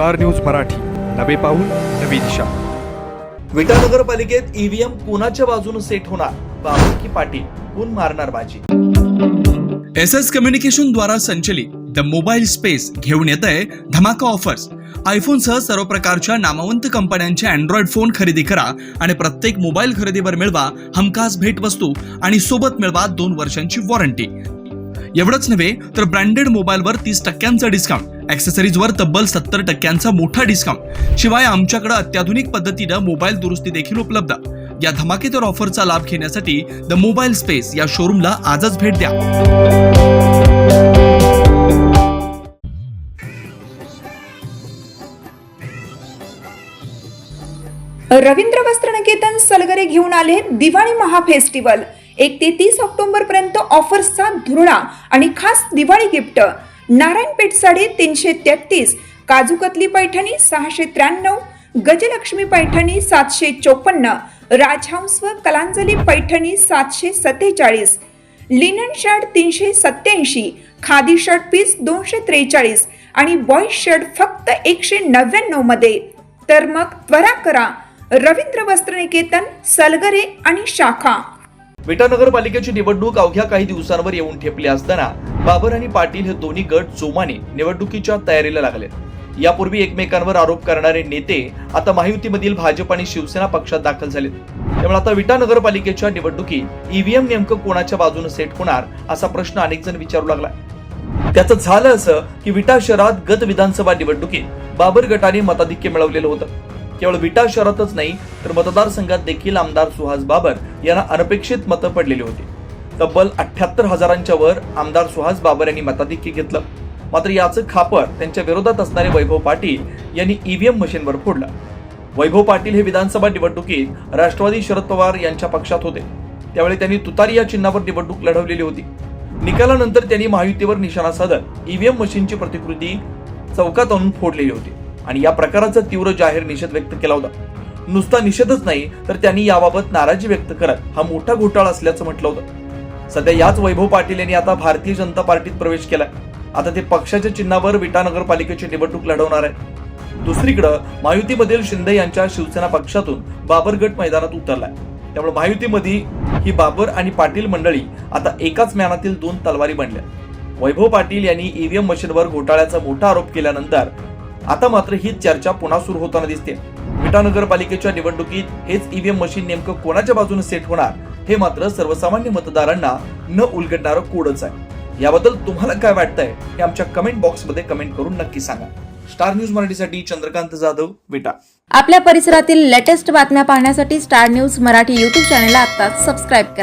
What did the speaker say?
Star news Marathi. नवे पाऊल नवी दिशा. विटा नगरपालिकेत ईव्हीएम कुणाच्या बाजूने सेट होणार? बाबू की पाटील कोण मारणार बाजी? एस एस कम्युनिकेशन द्वारा संचलित द मोबाईल स्पेस घेऊन येत आहे धमाका ऑफर्स. आयफोनसह सर्व प्रकारच्या नामवंत कंपन्यांचे अँड्रॉइड फोन खरेदी करा आणि प्रत्येक मोबाईल खरेदीवर मिळवा हमखास भेटवस्तू आणि सोबत मिळवा दोन वर्षांची वॉरंटी एवढंच नव्हे तर ब्रँडेड मोबाईलवर तीस टक्क्यांचा डिस्काउंट ॲक्सेसरीजवर तब्बल सत्तर टक्क्यांचा मोठा डिस्काउंट शिवाय आमच्याकडे अत्याधुनिक पद्धतीनं मोबाईल दुरुस्ती देखील उपलब्ध. या धमाकेदार ऑफरचा लाभ घेण्यासाठी द मोबाईल स्पेस या शोरूमला आजच भेट द्या. रवींद्र वस्त्र निकेतन सलगरे घेऊन आले दिवाळी महाफेस्टिवल एक ते तीस ऑक्टोबर पर्यंत ऑफर्सचा धुरळा आणि खास दिवाळी गिफ्ट. नारायणपेठ साडे तीनशे तेहतीस काजूकतली पैठणी सहाशे त्र्याण्णव गजलक्ष्मी पैठणी सातशे चोपन्न राजहंस व कलांजली पैठणी सातशे सत्तेचाळीस लिनन शर्ट तीनशे सत्याऐंशी खादी शर्ट पीस दोनशे त्रेचाळीस आणि बॉईज शर्ट फक्त एकशे नव्याण्णवमध्ये. तर मग त्वरा करा. रवींद्र वस्त्रनिकेतन सलगरे आणि शाखा. विटा नगरपालिकेची निवडणूक अवघ्या काही दिवसांवर येऊन ठेपली असताना बाबर आणि पाटील हे दोन्ही गट जोमाने निवडणुकीच्या तयारीला लागले. यापूर्वी एकमेकांवर आरोप करणारे नेते आता महायुतीमधील भाजप आणि शिवसेना पक्षात दाखल झालेत. त्यामुळे आता विटा नगरपालिकेच्या निवडणुकीत ईव्हीएम नेमकं कोणाच्या बाजूने सेट होणार असा प्रश्न अनेक जण विचारू लागला त्याचं झालं असं की विटा शहरात गत विधानसभा निवडणुकीत बाबर गटाने मताधिक्य मिळवलेलं होतं. केवळ विटा शहरातच नाही तर मतदारसंघात देखील आमदार सुहास बाबर यांना अनपेक्षित मतं पडलेली होती. तब्बल अठ्ठ्याहत्तर हजारांच्या वर आमदार सुहास बाबर यांनी मताधिक्य घेतलं. मात्र याचं खापर त्यांच्या विरोधात असणारे वैभव पाटील यांनी ईव्हीएम मशीनवर फोडलं. वैभव पाटील हे विधानसभा निवडणुकीत राष्ट्रवादी शरद पवार यांच्या पक्षात होते. त्यावेळी त्यांनी तुतारी या चिन्हावर निवडणूक लढवलेली होती. निकालानंतर त्यांनी महायुतीवर निशाणा साधत ईव्हीएम मशीनची प्रतिकृती चौकात आणून फोडलेली होती. आणि या प्रकाराचा तीव्र जाहीर निषेध व्यक्त केला होता. नुसता निषेधच नाही तर त्यांनी याबाबत नाराजी व्यक्त करत हा मोठा घोटाळा असल्याचं म्हटलं होतं. सध्या याच वैभव पाटील यांनी आता भारतीय जनता पार्टीत प्रवेश केलाय. आता ते पक्षाच्या चिन्हावर विटा नगरपालिकेची निवडणूक लढवणार आहे दुसरीकडे महायुतीमधील शिंदे यांच्या शिवसेना पक्षातून बाबर गट मैदानात उतरलाय. त्यामुळे महायुतीमध्ये ही बाबर आणि पाटील मंडळी आता एकाच म्यानातील दोन तलवारी बनल्या. वैभव पाटील यांनी ईव्हीएम मशीनवर घोटाळ्याचा मोठा आरोप केल्यानंतर आता मात्र ही चर्चा पुन्हा सुरू होताना दिसते. विटा नगरपालिकेच्या निवडणुकीत हेच ईव्हीएम मशीन नेमकं कोणाच्या बाजूने सेट होणार हे मात्र सर्वसामान्य मतदारांना न उलगडणारं कोडच आहे. याबद्दल तुम्हाला काय वाटतंय हे आमच्या कमेंट बॉक्समध्ये कमेंट करून नक्की सांगा. स्टार न्यूज मराठीसाठी चंद्रकांत जाधव विटा. आपल्या परिसरातील लेटेस्ट बातम्या पाहण्यासाठी स्टार न्यूज मराठी यूट्यूब चॅनलला आता सबस्क्राईब करा.